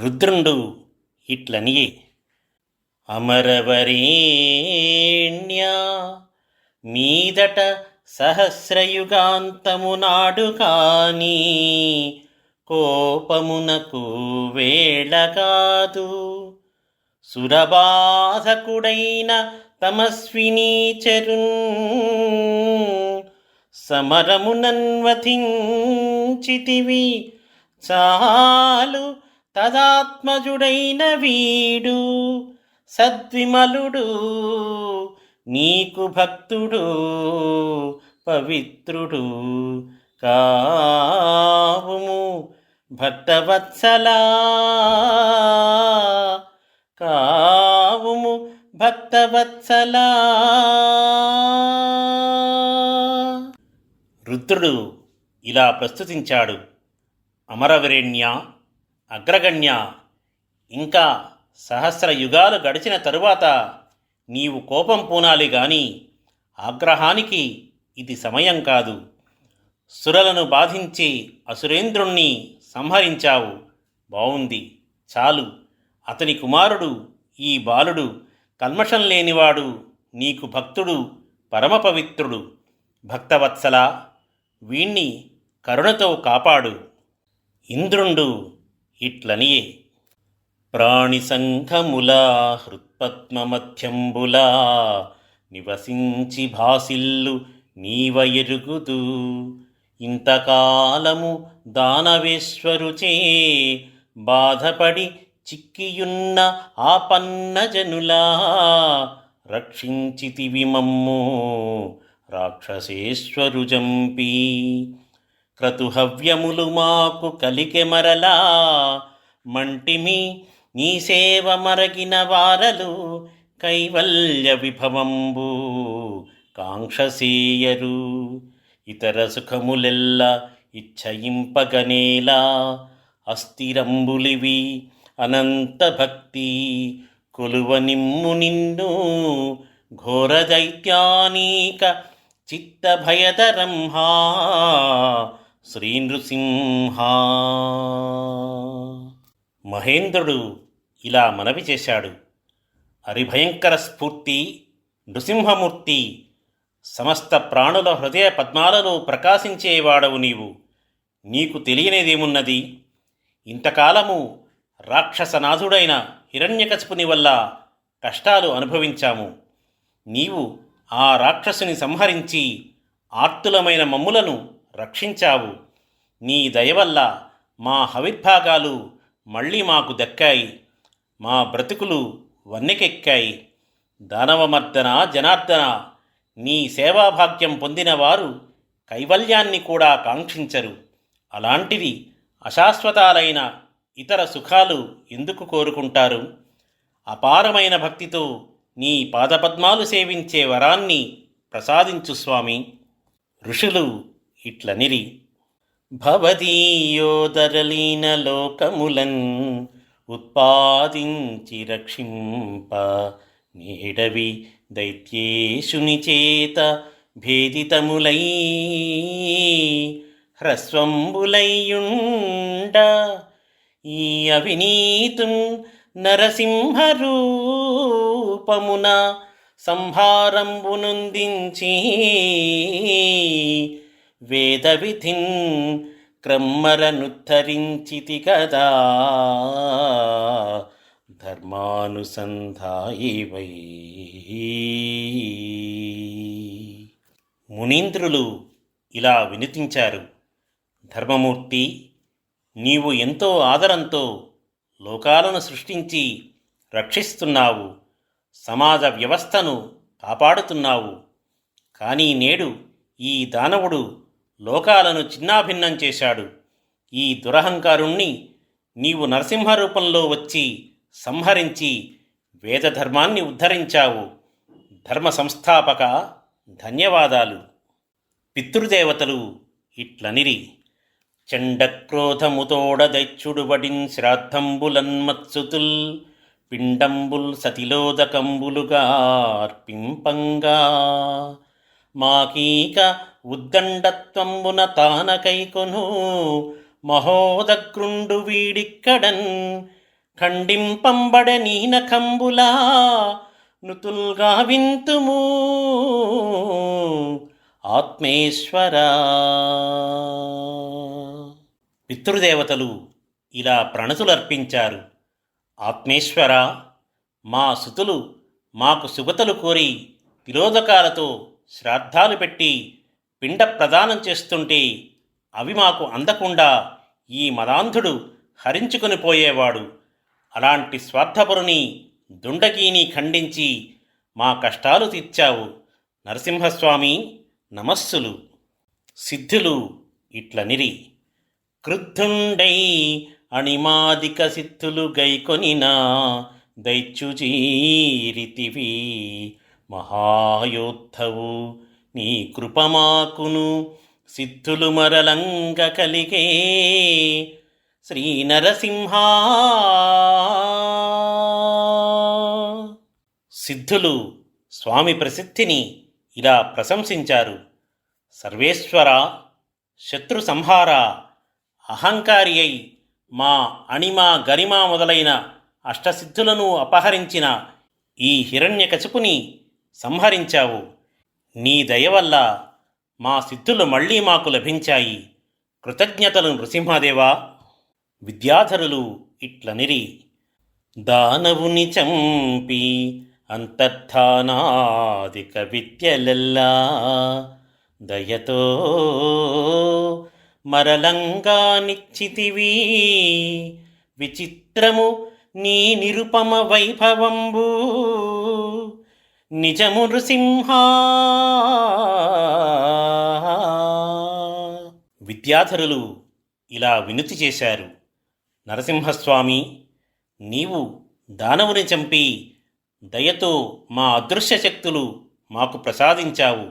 రుద్రుండు ఇట్లనియే అమరవరేణ్య మీదట సహస్రయుగాంతము నాడు కోపమునకు వేళ కాదు సురబాధకుడైన తమస్వినీచరున్ సమరమునన్వతించితివి చాలు తదాత్మజుడైన వీడు సద్విమలుడు నీకు భక్తుడు పవిత్రుడు కావుము. భక్తవత్సలా కావుము భక్తవత్సలా. రుద్రుడు ఇలా ప్రస్తుతించాడు. అమరవరేణ్య అగ్రగణ్య. ఇంకా సహస్ర యుగాలు గడిచిన తరువాత నీవు కోపం పూనాలి గాని ఆగ్రహానికి ఇది సమయం కాదు. సురలను బాధించి అసురేంద్రుణ్ణి సంహరించావు. బావుంది. చాలు. అతని కుమారుడు ఈ బాలుడు కల్మషం లేనివాడు నీకు భక్తుడు పరమపవిత్రుడు భక్తవత్సల వీణ్ణి కరుణతో కాపాడు. ఇంద్రుండు ఇట్లనియే ప్రాణిసంఘములా హృత్పద్మమధ్యంబులా నివసించి భాసిల్లు నీవ ఎరుగుదు ఇంతకాలము దానవేశ్వరుచే బాధపడి చిక్కియున్న ఆపన్నజనులా రక్షించితివి మమ్ము రాక్షసేశ్వరు జంపి క్రతుహవ్యములు మాకు కలికె మరలా. మంటిమి నీ సేవ మరగిన వారలు కైవల్య విభవంబు కాంక్షసీయరు. ఇతర సుఖములెల్ల ఇచ్చయింపగనేలా. అస్థిరంబులివి అనంత భక్తి కొలువ నిమ్ము నిన్ను ఘోర దైత్యానీక చిత్త భయదరంహా శ్రీ నృసింహ మహేంద్రుడు ఇలా మనవి చేశాడు. హరిభయంకర స్ఫూర్తి నృసింహమూర్తి సమస్త ప్రాణుల హృదయ పద్మాలలో ప్రకాశించేవాడవు నీవు. నీకు తెలియనిదేమున్నది? ఇంతకాలము రాక్షసనాథుడైన హిరణ్యకశపుని వల్ల కష్టాలు అనుభవించాము. నీవు ఆ రాక్షసుని సంహరించి ఆర్తులమైన మమ్ములను రక్షించావు. నీ దయ వల్ల మా హవిర్భాగాలు మళ్ళీ మాకు దక్కాయి. మా బ్రతుకులు వన్నెకెక్కాయి. దానవమర్దన జనార్దన నీ సేవాభాగ్యం పొందినవారు కైవల్యాన్ని కూడా కాంక్షించరు. అలాంటివి అశాశ్వతాలైన ఇతర సుఖాలు ఎందుకు కోరుకుంటారు? అపారమైన భక్తితో నీ పాదపద్మాలు సేవించే వరాన్ని ప్రసాదించు స్వామి. ఋషులు ఇట్లనిరి. భవదీయోదరలీన లోకములన్ ఉత్పాదించి రక్షింప నీడవి దైత్యేశుని చేత భేదితములై హ్రస్వంబులయ్యుండ. ఈ అవినీతుం నరసింహరూపమున సంహారంబునుందించి వేదవిధిన్ క్రమ్మరనుద్ధరించితి కదా. ధర్మానుసంధాయి వై. మునీంద్రులు ఇలా వినితించారు ధర్మమూర్తి నీవు ఎంతో ఆదరంతో లోకాలను సృష్టించి రక్షిస్తున్నావు. సమాజ వ్యవస్థను కాపాడుతున్నావు. కానీ నేడు ఈ దానవుడు లోకాలను చిన్నాభిన్నం చేశాడు. ఈ దురహంకారుణ్ణి నీవు నరసింహ రూపంలో వచ్చి సంహరించి వేదధర్మాన్ని ఉద్ధరించావు. ధర్మ సంస్థాపక ధన్యవాదాలు. పితృదేవతలు ఇట్లనిరి. చండక్రోధముతోడ దైత్యుడుబడిన్ శ్రాద్ధంబులన్మత్సుతుల్ పిండంబుల్ సతిలోదకంబులుగా అర్పింపంగా మాకీక ఉద్దండత్వంబున తానకైకొను. మహోదగ్రుండు వీడిక్కడన్ ఖండింపంబడ నీనకంబులా నుతుల్గా వింతుము ఆత్మేశ్వరా. పితృదేవతలు ఇలా ప్రణతులర్పించారు. ఆత్మేశ్వర మా సుతులు మాకు సుగతలు కోరి విరోధకాలతో శ్రాద్ధాలు పెట్టి పిండ ప్రదానం చేస్తుంటే అవి మాకు అందకుండా ఈ మదాంధుడు హరించుకొని పోయేవాడు. అలాంటి స్వార్థపరుని దుండకీని ఖండించి మా కష్టాలు తీర్చావు. నరసింహస్వామి నమస్సులు. సిద్ధులు ఇట్లనిరి. క్రుద్ధుండై అణిమాదిక సిద్ధులు గైకొనినా దైత్యుచీరితివి మహాయోద్ధవు. నీ కృపమాకును సిద్ధులు మరలంగ కలిగే శ్రీ నరసింహ సిద్ధులు స్వామి ప్రసిద్ధిని ఇలా ప్రశంసించారు. సర్వేశ్వర శత్రు సంహార అహంకారి అయి మా అణిమ గరిమ మొదలైన అష్టసిద్ధులను అపహరించిన ఈ హిరణ్యకశిపుని సంహరించావు. నీ దయ వల్ల మా సిద్ధులు మళ్ళీ మాకు లభించాయి. కృతజ్ఞతలు నృసింహదేవా. విద్యాధరులు ఇట్లనిరి. దానవుని చంపి అంతర్ధానాదిక విద్యలెల్లా దయతో మరలంగా నిచ్చితివి విచిత్రము నీ నిరుపమ వైభవంబూ. నిజము నృసింహ విద్యాధరులు ఇలా వినుతి చేశారు. నరసింహస్వామి నీవు దానవుని చంపి దయతో మా అదృశ్య శక్తులు మాకు ప్రసాదించావు.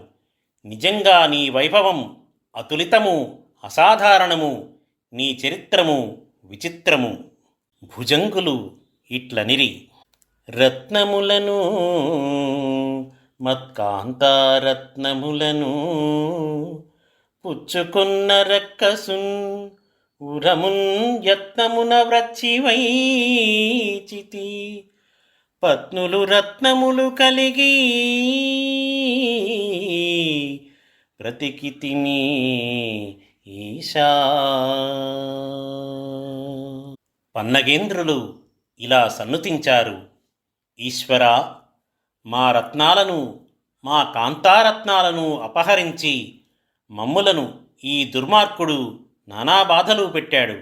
నిజంగా నీ వైభవం అతులితము అసాధారణము నీ చరిత్రము విచిత్రము. భుజంగులు ఇట్లనిరి. రత్నములను మత్కాంతారత్నములను పుచ్చుకున్న రక్కసున్ ఉరమున్ యత్నమున వ్రచ్చివైచితి పత్నులు రత్నములు కలిగి బ్రతికితిని ఈశా. పన్నగేంద్రులు ఇలా సన్నుతించారు. ఈశ్వర మా రత్నాలను మా కాంతారత్నాలను అపహరించి మమ్ములను ఈ దుర్మార్గుడు నానా బాధలు పెట్టాడు.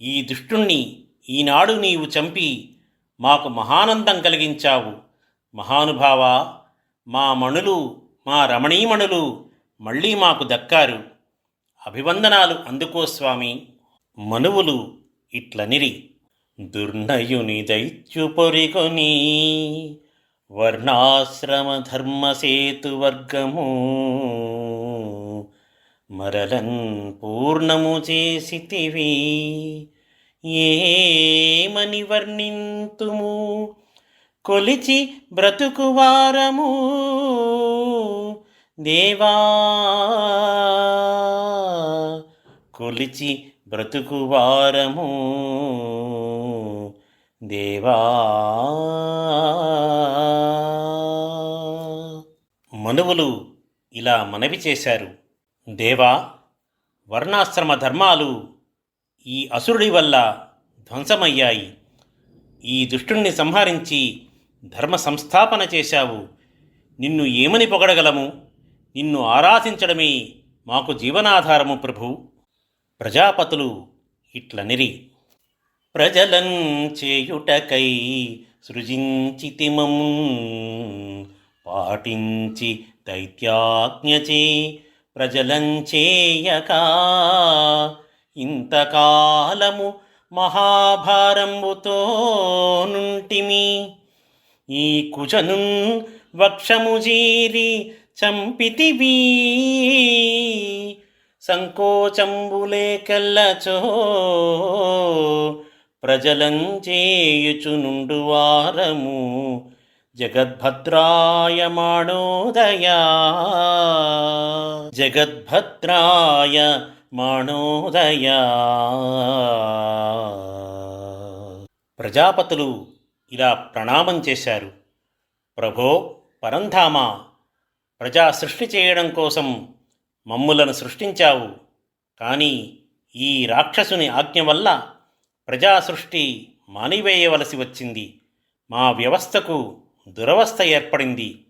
ఈ దుష్టుణ్ణి ఈనాడు నీవు చంపి మాకు మహానందం కలిగించావు. మహానుభావ మా మణులు మా రమణీమణులు మళ్ళీ మాకు దక్కారు. అభివందనాలు అందుకో స్వామి. మనువులు ఇట్లనిరి. దుర్నయుని దైత్యు పొరిగొని వర్ణాశ్రమ ధర్మసేతు వర్గము మరలన్ పూర్ణము చేసితివి. ఏమని వర్ణింతుము కొలిచి బ్రతుకువారము. దేవా! కొలిచి బ్రతుకువారము. దేవా. మనువులు ఇలా మనవి చేశారు. దేవా వర్ణాశ్రమ ధర్మాలు ఈ అసురుడి వల్ల ధ్వంసమయ్యాయి. ఈ దుష్టుణ్ణి సంహరించి ధర్మ సంస్థాపన చేశావు. నిన్ను ఏమని పొగడగలము? నిన్ను ఆరాధించడమే మాకు జీవనాధారము ప్రభు. ప్రజాపతులు ఇట్లనిరి. ప్రజలం చేయుటకై సృజించితిమం పాటించి దైత్యాజ్ఞచే ప్రజలంచేయక ఇంతకాలము మహాభారంబుతో నుంటిమి. ఈ కుజను వక్షము జీరి సంకోచంబులే కల్లచో ప్రజలంచేయుచునుండు వారము. జగద్భద్రాయ మాణోదయా జగద్భద్రాయ మాణోదయా ప్రజాపతులు ఇలా ప్రణామం చేశారు. ప్రభో పరంధామ ప్రజా సృష్టి చేయడం కోసం మమ్ములను సృష్టించావు. కానీ ఈ రాక్షసుని ఆజ్ఞ వల్ల ప్రజా సృష్టి మానివేయవలసి వచ్చింది. మా వ్యవస్థకు దురవస్థ ఏర్పడింది.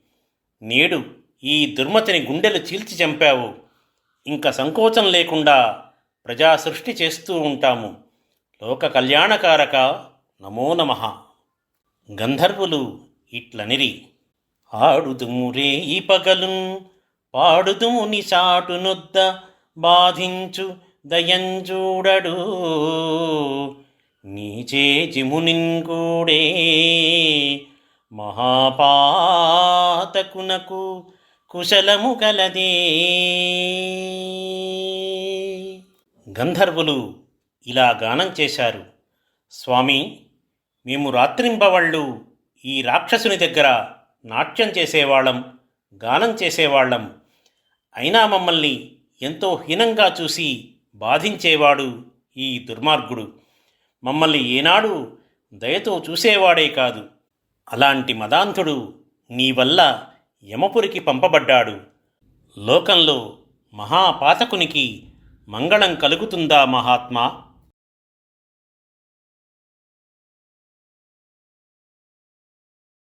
నేడు ఈ దుర్మతిని గుండెలు చీల్చి చంపావు. ఇంకా సంకోచం లేకుండా ప్రజా సృష్టి చేస్తూ ఉంటాము. లోక కళ్యాణకారక నమో నమ. గంధర్వులు ఇట్లనిరి. ఆడుదుము రే ఈ పగలున్ పాడుదుము నిశాటు బాధించు దయంచూడడు నీచే జిమునింగూడే మహాపాతకునకు కుశలము కలదే. గంధర్వులు ఇలా గానం చేశారు. స్వామి మేము రాత్రింబవళ్ళు ఈ రాక్షసుని దగ్గర నాట్యం చేసేవాళ్ళం గానం చేసేవాళ్ళం. అయినా మమ్మల్ని ఎంతో హీనంగా చూసి బాధించేవాడు ఈ దుర్మార్గుడు. మమ్మల్ని ఏనాడు దయతో చూసేవాడే కాదు. అలాంటి మదాంధుడు నీ వల్ల యమపురికి పంపబడ్డాడు. లోకంలో మహాపాతకునికి మంగళం కలుగుతుందా మహాత్మా?